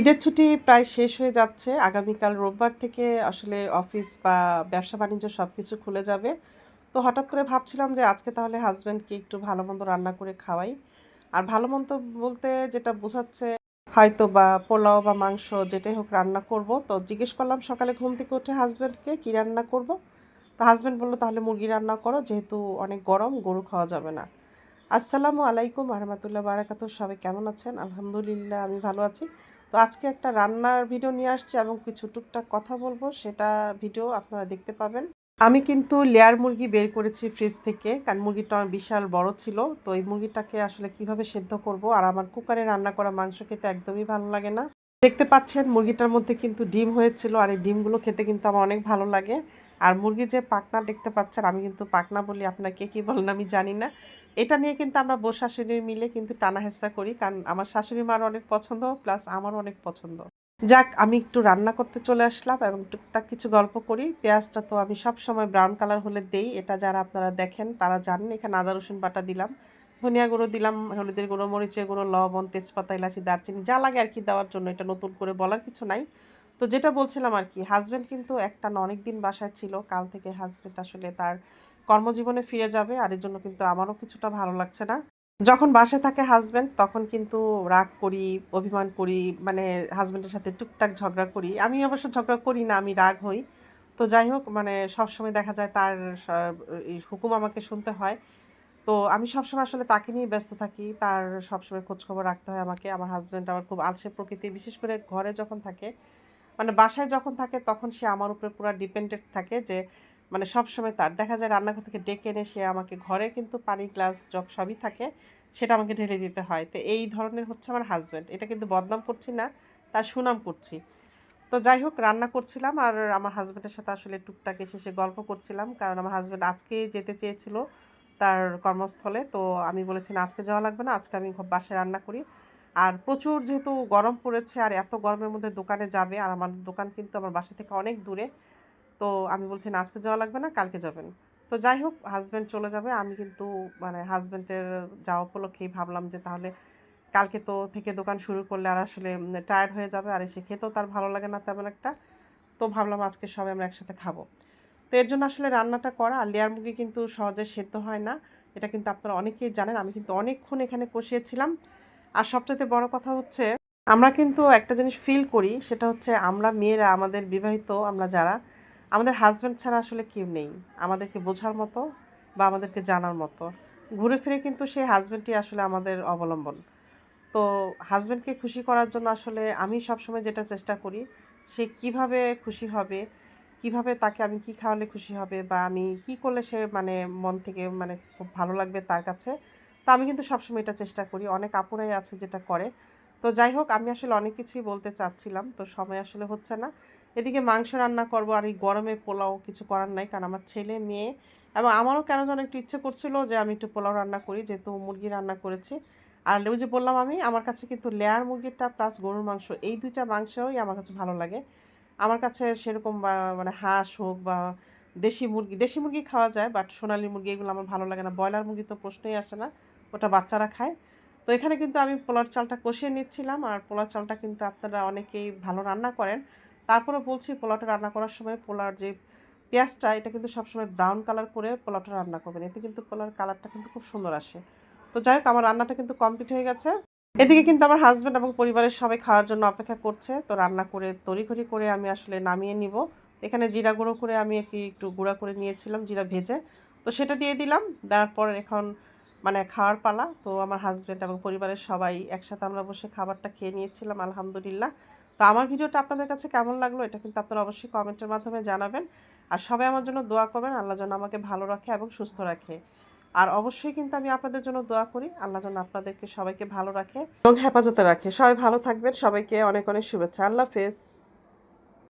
ঈদের ছুটি প্রায় শেষ হয়ে যাচ্ছে। আগামীকাল রোববার থেকে আসলে অফিস বা ব্যবসা বাণিজ্য সব কিছু খুলে যাবে। তো হঠাৎ করে ভাবছিলাম যে আজকে তাহলে হাজব্যান্ডকে একটু ভালো মন্দ রান্না করে খাওয়াই। আর ভালো মন্দ বলতে যেটা বোঝাচ্ছে, হয়তো বা পোলাও বা মাংস যেটাই হোক রান্না করব। তো জিজ্ঞেস করলাম, সকালে ঘুম থেকে উঠে হাজব্যান্ডকে কী রান্না করব? তো হাজব্যান্ড বলল, তাহলে মুরগি রান্না করো, যেহেতু অনেক গরম, গরু খাওয়া যাবে না। আসসালামু আলাইকুম আহমতুল্লাহ বারাকাতু, সবাই কেমন আছেন? আলহামদুলিল্লাহ, আমি ভালো আছি। তো আজকে একটা রান্নার ভিডিও নিয়ে আসছি এবং কিছু টুকটাক কথা বলব, সেটা ভিডিও আপনারা দেখতে পাবেন। আমি কিন্তু লেয়ার মুরগি বের করেছি ফ্রিজ থেকে, কারণ মুরগিটা বিশাল বড় ছিল। তো এই মুরগিটাকে আসলে কীভাবে সেদ্ধ করব আর আমার কুকারে রান্না করা মাংস খেতে একদমই ভালো লাগে না। দেখতে পাচ্ছেন মুরগিটার মধ্যে কিন্তু ডিম হয়েছিল, আর এই ডিমগুলো খেতে কিন্তু আমার অনেক ভালো লাগে। আর মুরগির যে পাকনা দেখতে পাচ্ছেন, আমি কিন্তু পাকনা বলি আপনাকে, কি বলেন আমি জানি না। এটা নিয়ে কিন্তু আমরা বউ শাশুড়ি মিলে কিন্তু টানা করি, কারণ আমার শাশুড়ি মার অনেক পছন্দ, প্লাস আমারও অনেক পছন্দ। যাক, আমি একটু রান্না করতে চলে আসলাম এবং টুকটাক কিছু গল্প করি। পেঁয়াজটা তো আমি সব সময় ব্রাউন কালার হলে দেই, এটা যারা আপনারা দেখেন তারা জানেন, এখানে আদা, রসুন বাটা দিলাম। ধনিয়া গুঁড়ো দিলাম, হলুদের গুঁড়ো, মরিচের গুঁড়ো, লবণ, তেজপাতা, এলাচি, দারচিনি, যা লাগে আর কি দেওয়ার জন্য, এটা নতুন করে বলার কিছু নাই। তো যেটা বলছিলাম আর কি হাজব্যান্ড কিন্তু একটা অনেক দিন বাসায় ছিল, কাল থেকে হাজব্যান্ড আসলে তার কর্মজীবনে ফিরে যাবে আর এর জন্য কিন্তু আমারও কিছুটা ভালো লাগছে না। যখন বাসায় থাকে হাজব্যান্ড তখন কিন্তু রাগ করি, অভিমান করি মানে হাজব্যান্ডের সাথে টুকটাক ঝগড়া করি। আমি অবশ্য ঝগড়া করি না, আমি রাগ হই। তো যাই হোক মানে সবসময় দেখা যায় তার হুকুম আমাকে শুনতে হয়। তো আমি সবসময় আসলে তাকে নিয়ে ব্যস্ত থাকি, তার সবসময় খোঁজখবর রাখতে হয় আমাকে। আমার হাজব্যান্ড আমার খুব আলসে প্রকৃতি বিশেষ করে ঘরে যখন থাকে মানে বাসায় যখন থাকে তখন সে আমার উপরে পুরো ডিপেন্ডেন্ট থাকে যে মানে সব সময় তার। দেখা যায় রান্নাঘর থেকে ডেকে এনে সে আমাকে ঘরে কিন্তু পানি, গ্লাস জগ সবই থাকে সেটা আমাকে ঢেলে দিতে হয়। তো এই ধরনের হচ্ছে আমার হাজব্যান্ড এটা কিন্তু বদনাম করছি না, তার সুনাম করছি। তো যাই হোক, রান্না করছিলাম আর আমার হাজব্যান্ডের সাথে আসলে টুকটাক এসে সে গল্প করছিলাম। কারণ আমার হাজব্যান্ড আজকে যেতে চেয়েছিল তার কর্মস্থলে। তো আমি বলেছি আজকে যাওয়া লাগবে না, আজকে আমি বাসায় রান্না করি। আর প্রচুর যেহেতু গরম পড়েছে আর এত গরমের মধ্যে দোকানে যাবে, আর আমার দোকান কিন্তু আমার বাসা থেকে অনেক দূরে, তো আমি বলছি না, আজকে যাওয়া লাগবে না, কালকে যাবেন। তো যাই হোক হাজব্যান্ড চলে যাবে, আমি কিন্তু মানে হাজব্যান্ডের যাওয়া উপলক্ষেই ভাবলাম যে তাহলে কালকে তো থেকে দোকান শুরু করলে আর আসলে টায়ার্ড হয়ে যাবে, আর এসে খেতেও তার ভালো লাগে না তেমন একটা, তো ভাবলাম আজকে সবাই আমরা একসাথে খাব। তো এর জন্য আসলে রান্নাটা করা, আর লেয়ার মুরগি কিন্তু সহজে সেদ্ধ হয় না, এটা কিন্তু আপনারা অনেকেই জানেন, আমি কিন্তু অনেকক্ষণ এখানে কষিয়েছিলাম আর সবচেয়ে বড় কথা হচ্ছে, আমরা কিন্তু একটা জিনিস ফিল করি, সেটা হচ্ছে আমরা মেয়েরা, আমাদের বিবাহিত, আমরা যারা, আমাদের হাজব্যান্ড ছাড়া আসলে কেউ নেই। আমাদেরকে বোঝার মতো বা আমাদেরকে জানার মতো। ঘুরে ফিরে কিন্তু সেই হাজব্যান্ডটি আসলে আমাদের অবলম্বন। তো হাজব্যান্ডকে খুশি করার জন্য আসলে আমি সবসময় যেটা চেষ্টা করি, সে কীভাবে খুশি হবে, কীভাবে তাকে আমি কি খাওয়ালে খুশি হবে বা আমি কি করলে সে মানে মন থেকে মানে খুব ভালো লাগবে তার কাছে তো আমি কিন্তু সবসময় এটা চেষ্টা করি। অনেক আপুরাই আছে যেটা করে। তো যাই হোক, আমি আসলে অনেক কিছুই বলতে চাচ্ছিলাম। তো সময় আসলে হচ্ছে না। এদিকে মাংস রান্না করব আর এই গরমে পোলাও কিছু করার নাই, কারণ আমার ছেলে, মেয়ে এবং আমারও কেন যেন একটু ইচ্ছে করছিল যে আমি একটু পোলাও রান্না করি, যেহেতু মুরগি রান্না করেছি। আর ওই যে বললাম আমি, আমার কাছে কিন্তু লেয়ার মুরগিটা প্লাস গরুর মাংস, এই দুইটা মাংসই আমার কাছে ভালো লাগে। আমার কাছে সেরকম মানে হাঁস হোক বা দেশি মুরগি দেশি মুরগি খাওয়া যায় বাট সোনালি মুরগি এগুলো আমার ভালো লাগে না। ব্রয়লার মুরগি তো প্রশ্নই আসে না, ওটা বাচ্চারা খায়। তো এখানে কিন্তু আমি পোলার চালটা কষিয়ে নিচ্ছিলাম, আর পোলার চালটা কিন্তু আপনারা অনেকেই ভালো রান্না করেন। তারপরে বলছি পোলাওটা রান্না করার সময় পোলার যে পেঁয়াজটা, এটা কিন্তু সবসময় ব্রাউন কালার করে পোলাওটা রান্না করবেন। এতে কিন্তু পোলার কালারটা কিন্তু খুব সুন্দর আসে। তো যাই হোক, আমার রান্নাটা কিন্তু কমপ্লিট হয়ে গেছে। এদিকে কিন্তু আমার হাজব্যান্ড এবং পরিবারের সবাই খাওয়ার জন্য অপেক্ষা করছে। তো রান্না করে, তড়িঘড়ি করে আমি আসলে নামিয়ে নিব। এখানে জিরা গুঁড়ো করে আমি একটু গুঁড়া করে নিয়েছিলাম, জিরা ভেজে। তো সেটা দিয়ে দিলাম, দেওয়ার পর এখন মানে খাওয়ার পালা। তো আমার হাজব্যান্ড এবং পরিবারের সবাই একসাথে আমরা বসে খাবারটা খেয়ে নিয়েছিলাম, আলহামদুলিল্লাহ। তো আমার ভিডিওটা আপনাদের কাছে কেমন লাগল এটা কিন্তু আপনারা অবশ্যই কমেন্টের মাধ্যমে জানাবেন। আর সবাই আমার জন্য দোয়া করবেন, আল্লাহ যেন আমাকে ভালো রাখে এবং সুস্থ রাখে। আর অবশ্যই কিন্তু আমি আপনাদের জন্য দোয়া করি, আল্লাহ যেন আপনাদেরকে সবাইকে ভালো রাখে এবং হেফাজতে রাখে। সবাই ভালো থাকবেন, সবাইকে অনেক অনেক শুভেচ্ছা। আল্লাহ হাফেজ।